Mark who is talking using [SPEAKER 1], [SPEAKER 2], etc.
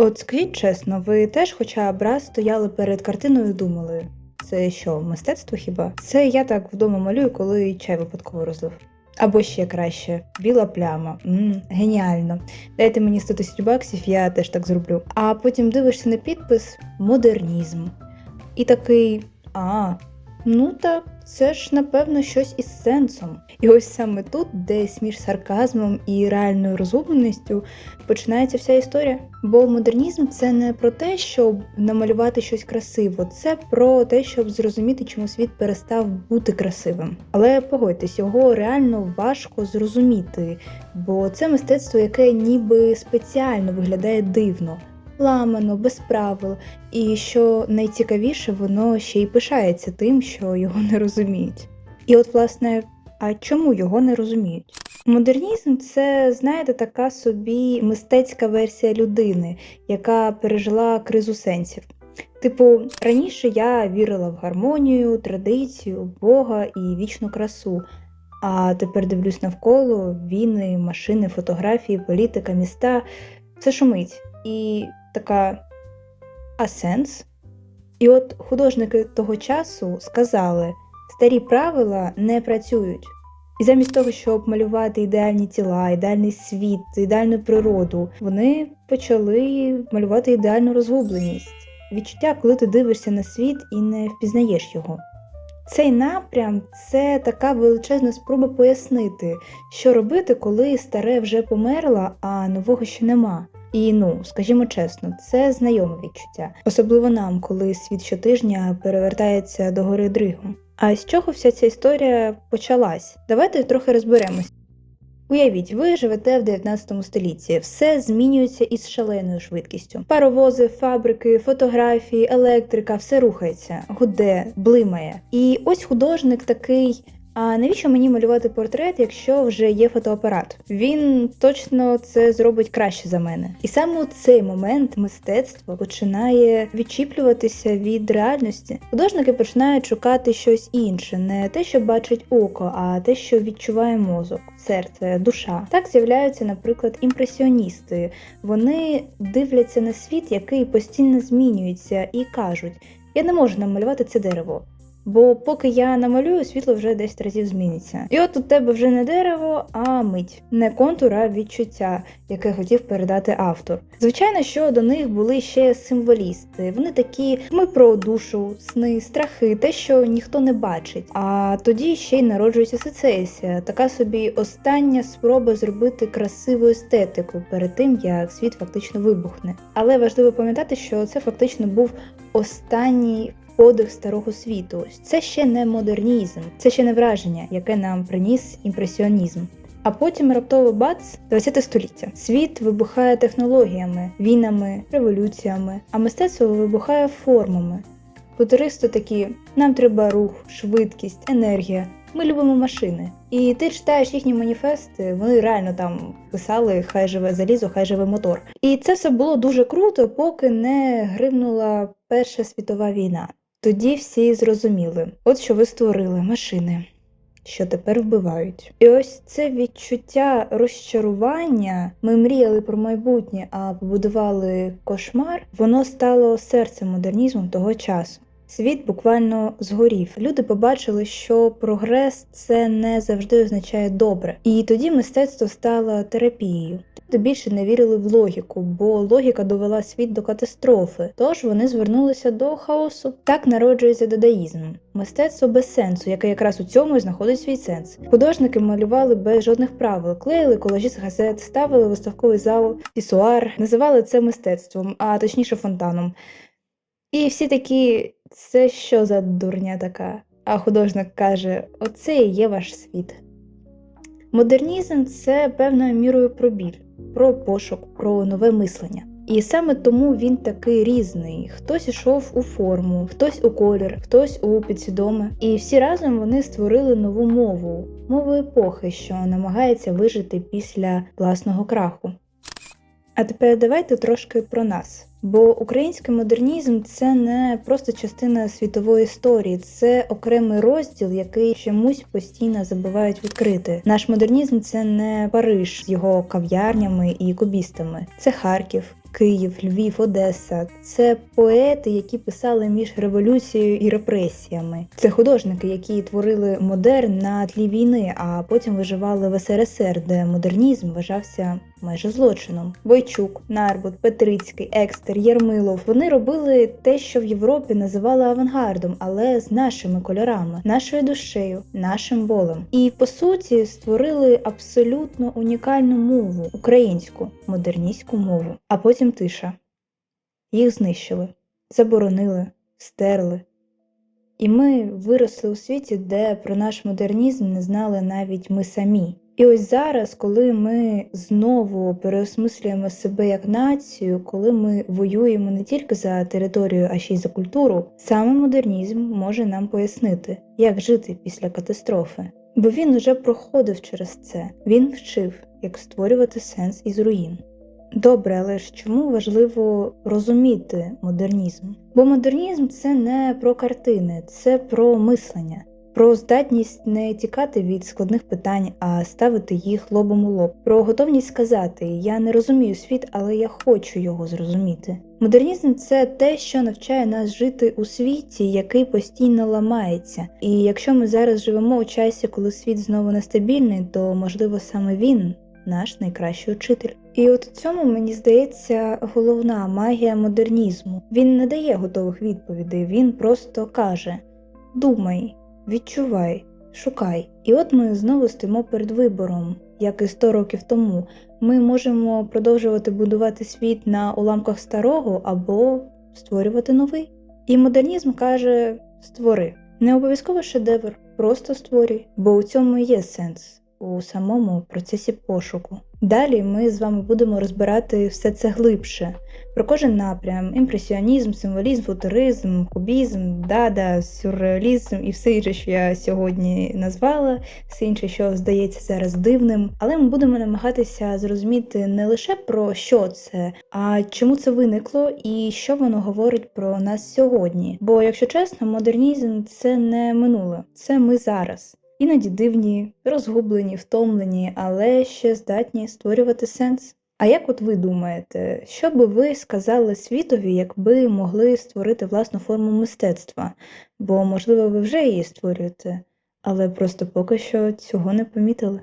[SPEAKER 1] От скажіть чесно, ви теж хоча б раз стояли перед картиною і думали, це що, мистецтво хіба? Це я так вдома малюю, коли чай випадково розлив. Або ще краще, біла пляма. м геніально. Дайте мені 100 тисяч баксів, я теж так зроблю. А потім дивишся на підпис модернізм. І такий, а, ну так, це ж напевно щось із сенсом. І ось саме тут, десь між сарказмом і реальною розгубленістю, починається вся історія. Бо модернізм це не про те, щоб намалювати щось красиво, це про те, щоб зрозуміти, чому світ перестав бути красивим. Але погодьтесь, його реально важко зрозуміти, бо це мистецтво, яке ніби спеціально виглядає дивно. Ламано, без правил, і що найцікавіше, воно ще й пишається тим, що його не розуміють. І от, власне, а чому його не розуміють? Модернізм це, знаєте, така собі мистецька версія людини, яка пережила кризу сенсів. Типу, раніше я вірила в гармонію, традицію, Бога і вічну красу. А тепер дивлюсь навколо війни, машини, фотографії, політика, міста. Все шумить. І така. А сенс? І от художники того часу сказали: старі правила не працюють. І замість того, щоб малювати ідеальні тіла, ідеальний світ, ідеальну природу, вони почали малювати ідеальну розгубленість. Відчуття, коли ти дивишся на світ і не впізнаєш його. Цей напрям це така величезна спроба пояснити, що робити, коли старе вже померло, а нового ще нема. І ну, скажімо чесно, це знайоме відчуття, особливо нам, коли світ щотижня перевертається до гори дригом. А з чого вся ця історія почалась? Давайте трохи розберемось. Уявіть, ви живете в 19 столітті, все змінюється із шаленою швидкістю. Паровози, фабрики, фотографії, електрика, все рухається, гуде, блимає. І ось художник такий. А навіщо мені малювати портрет, якщо вже є фотоапарат? Він точно це зробить краще за мене. І саме у цей момент мистецтво починає відчіплюватися від реальності. Художники починають шукати щось інше, не те, що бачить око, а те, що відчуває мозок, серце, душа. Так з'являються, наприклад, імпресіоністи. Вони дивляться на світ, який постійно змінюється, і кажуть: я не можу намалювати це дерево. Бо поки я намалюю, світло вже 10 разів зміниться. І от у тебе вже не дерево, а мить, не контур, а відчуття, яке хотів передати автор. Звичайно, що до них були ще символісти. Вони такі: ми про душу, сни, страхи, те, що ніхто не бачить. А тоді ще й народжується сецесія, така собі остання спроба зробити красиву естетику перед тим, як світ фактично вибухне. Але важливо пам'ятати, що це фактично був останній подих старого світу. Це ще не модернізм, це ще не враження, яке нам приніс імпресіонізм. А потім раптово бац 20 століття. Світ вибухає технологіями, війнами, революціями, а мистецтво вибухає формами. Футуристи такі: нам треба рух, швидкість, енергія. Ми любимо машини. І ти читаєш їхні маніфести, вони реально там писали Хай живе залізо, хай живе мотор. І це все було дуже круто, поки не гримнула Перша світова війна. Тоді всі зрозуміли, от що ви створили машини, що тепер вбивають. І ось це відчуття розчарування. Ми мріяли про майбутнє, а побудували кошмар. Воно стало серцем модернізму того часу. Світ буквально згорів. Люди побачили, що прогрес це не завжди означає добре. І тоді мистецтво стало терапією. Люди більше не вірили в логіку, бо логіка довела світ до катастрофи. Тож вони звернулися до хаосу. Так народжується дадаїзм. Мистецтво без сенсу, яке якраз у цьому і знаходить свій сенс. Художники малювали без жодних правил, клеїли колажі з газет, ставили виставковий зал, пісуар, називали це мистецтвом, а точніше фонтаном. І всі такі, це що за дурня така? А художник каже: оце і є ваш світ. Модернізм це певною мірою про біль, про пошук, про нове мислення. І саме тому він такий різний. Хтось ішов у форму, хтось у колір, хтось у підсвідоме. І всі разом вони створили нову мову, мову епохи, що намагається вижити після власного краху. А тепер давайте трошки про нас. Бо український модернізм це не просто частина світової історії, це окремий розділ, який чомусь постійно забувають відкрити. Наш модернізм це не Париж з його кав'ярнями і кубістами, це Харків, Київ, Львів, Одеса. Це поети, які писали між революцією і репресіями. Це художники, які творили модерн на тлі війни, а потім виживали в СРСР, де модернізм вважався майже злочином. Бойчук, Нарбут, Петрицький, Екстер, Єрмилов. Вони робили те, що в Європі називали авангардом, але з нашими кольорами, нашою душею, нашим болем. І по суті створили абсолютно унікальну мову українську модерністську мову. А потім тиша. Їх знищили, заборонили, стерли. І ми виросли у світі, де про наш модернізм не знали навіть ми самі. І ось зараз, коли ми знову переосмислюємо себе як націю, коли ми воюємо не тільки за територію, а ще й за культуру, саме модернізм може нам пояснити, як жити після катастрофи. Бо він уже проходив через це, він вчив, як створювати сенс із руїн. Добре, але ж чому важливо розуміти модернізм? Бо модернізм це не про картини, це про мислення, про здатність не тікати від складних питань, а ставити їх лобом у лоб, про готовність сказати Я не розумію світ, але я хочу його зрозуміти. Модернізм це те, що навчає нас жити у світі, який постійно ламається. І якщо ми зараз живемо у часі, коли світ знову нестабільний, то можливо саме він наш найкращий учитель. І от у цьому мені здається головна магія модернізму. Він не дає готових відповідей, він просто каже: думай, відчувай, шукай. І от ми знову стоїмо перед вибором, як і 100 років тому. Ми можемо продовжувати будувати світ на уламках старого або створювати новий. І модернізм каже: створи. Не обов'язково шедевр, просто створюй, бо у цьому є сенс у самому процесі пошуку. Далі ми з вами будемо розбирати все це глибше про кожен напрям: імпресіонізм, символізм, футуризм, кубізм, дада, сюрреалізм і все інше, що я сьогодні назвала, все інше, що здається зараз дивним. Але ми будемо намагатися зрозуміти не лише про що це, а чому це виникло і що воно говорить про нас сьогодні. Бо, якщо чесно, модернізм це не минуле, це ми зараз. Іноді дивні, розгублені, втомлені, але ще здатні створювати сенс. А як от ви думаєте, що би ви сказали світові, якби могли створити власну форму мистецтва? Бо, можливо, ви вже її створюєте, але просто поки що цього не помітили.